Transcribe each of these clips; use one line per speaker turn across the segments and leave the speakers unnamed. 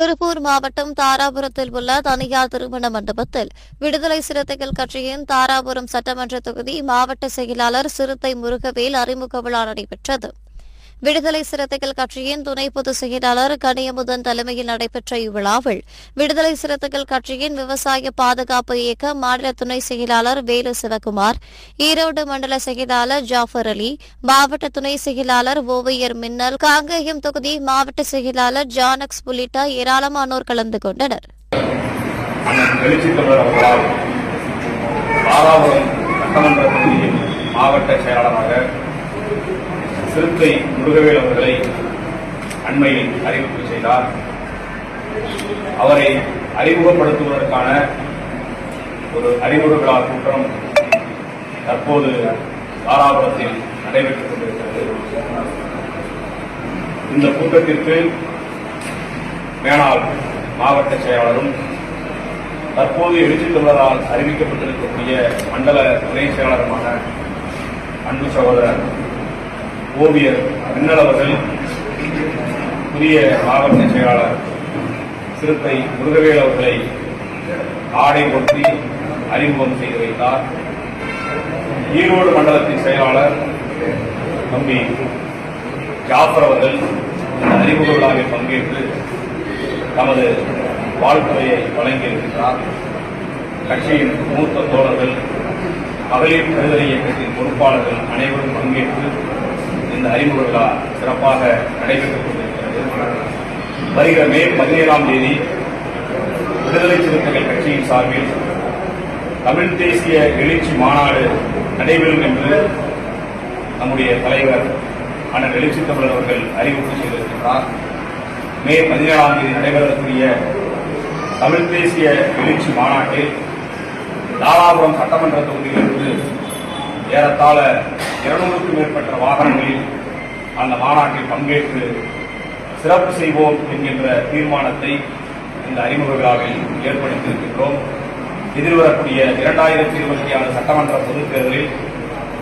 திருப்பூர் மாவட்டம் தாராபுரத்தில் உள்ள தனியார் திருமண மண்டபத்தில் விடுதலை சிறுத்தைகள் கட்சியின் தாராபுரம் சட்டமன்ற தொகுதி மாவட்ட செயலாளர் சிறுத்தை முருகவேல் அறிமுக விழா நடைபெற்றது. விடுதலை சிறுத்தைகள் கட்சியின் துணை பொதுச் செயலாளர் கனியமுதன் தலைமையில் நடைபெற்ற இவ்விழாவில் விடுதலை சிறுத்தைகள் கட்சியின் விவசாய பாதுகாப்பு இயக்க மாநில துணை செயலாளர் வேலு சிவகுமார் ஈரோடு மண்டல செயலாளர் ஜாஃபர் அலி மாவட்ட துணை செயலாளர் ஓவையர் மின்னல் காங்கேயம் தொகுதி மாவட்ட செயலாளர் ஜானக்ஸ் உள்ளிட்ட ஏராளமானோர் கலந்து கொண்டனர்.
மாவட்ட செயலாளராக சிறுத்தை முருகவேல் அவர்களை அண்மையில் அறிவிப்பு செய்தார். அவரை அறிமுகப்படுத்துவதற்கான ஒரு அறிமுக விழா கூட்டம் தற்போது தாராபுரத்தில் நடைபெற்றுக் கொண்டிருக்கிறது. இந்த கூட்டத்திற்கு மேலாள் மாவட்ட செயலாளரும் தற்போது எழுச்சி தொடரால் அறிவிக்கப்பட்டிருக்கக்கூடிய மண்டல துணை செயலாளருமான அன்பு சகோதரர் ஓவியர் மின்னல் அவர்கள் புதிய மாவட்ட செயலாளர் சிறுத்தை முருகவேல் அவர்களை ஆடை ஒற்றி அறிமுகம் செய்து வைத்தார். ஈரோடு மண்டலத்தின் செயலாளர் தம்பி ஜாஃபர் அவர்கள் இந்த அறிமுக விழாவில் பங்கேற்று தமது வாழ்த்துறையை வழங்கியிருக்கிறார். கட்சியின் மூத்த தோழர்கள் மகளிர் விடுதலை இயக்கத்தின் பொறுப்பாளர்கள் அனைவரும் பங்கேற்று இந்த அறிமுக விழா சிறப்பாக நடைபெற்றுக் கொண்டிருக்கிறது. வருகிற மே பதினேழாம் தேதி விடுதலை சிறுத்தைகள் கட்சியின் சார்பில் தமிழ் தேசிய எழுச்சி மாநாடு நடைபெறும் என்று நம்முடைய தலைவர் அண்ணன் எழுச்சி தமிழர் அவர்கள் அறிவிப்பு செய்திருக்கிறார். மே பதினேழாம் தேதி நடைபெறக்கூடிய தமிழ் தேசிய எழுச்சி மாநாட்டில் தாராபுரம் சட்டமன்ற தொகுதியிலிருந்து ஏறத்தாழ இருநூறுக்கும் மேற்பட்ட வாகனங்களில் அந்த மாநாட்டில் பங்கேற்று சிறப்பு செய்வோம் என்கின்ற தீர்மானத்தை இந்த அறிமுக விழாவில் ஏற்படுத்தியிருக்கின்றோம். எதிர்வரக்கூடிய இரண்டாயிரத்தி இருபத்தி ஆறு சட்டமன்ற பொதுத் தேர்தலில்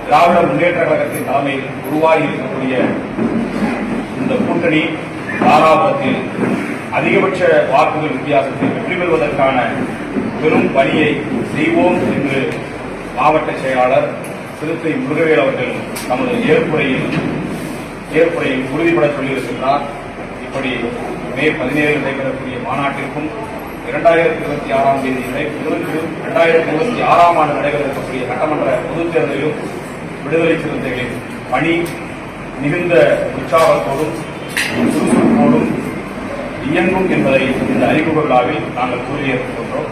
திராவிட முன்னேற்ற கழகத்தின் தலைமையில் உருவாகி இருக்கக்கூடிய இந்த கூட்டணி தாராபுரத்தில் அதிகபட்ச வாக்குகள் வித்தியாசத்தில் வெற்றி பெறுவதற்கான பெரும் பணியை செய்வோம் என்று மாவட்ட செயலாளர் சிறுத்தை முருகவேல் அவர்கள் தமது ஏற்புரையில் ஏற்புரையில் உறுதிபட சொல்லியிருக்கின்றார். இப்படி மே பதினேழு நடைபெறக்கூடிய மாநாட்டிற்கும் இரண்டாயிரத்தி இருபத்தி ஆறாம் தேதி இரண்டாயிரத்தி இருபத்தி ஆறாம் ஆண்டு நடைபெறக்கூடிய சட்டமன்ற பொதுத் தேர்தலிலும் விடுதலை சிறுத்தைகளின் பணி மிகுந்த உற்சாகத்தோடும் சுறுசுறுப்போடும் இயங்கும் என்பதை இந்த அறிமுக விழாவில் நாங்கள் கூறியிருக்கின்றோம்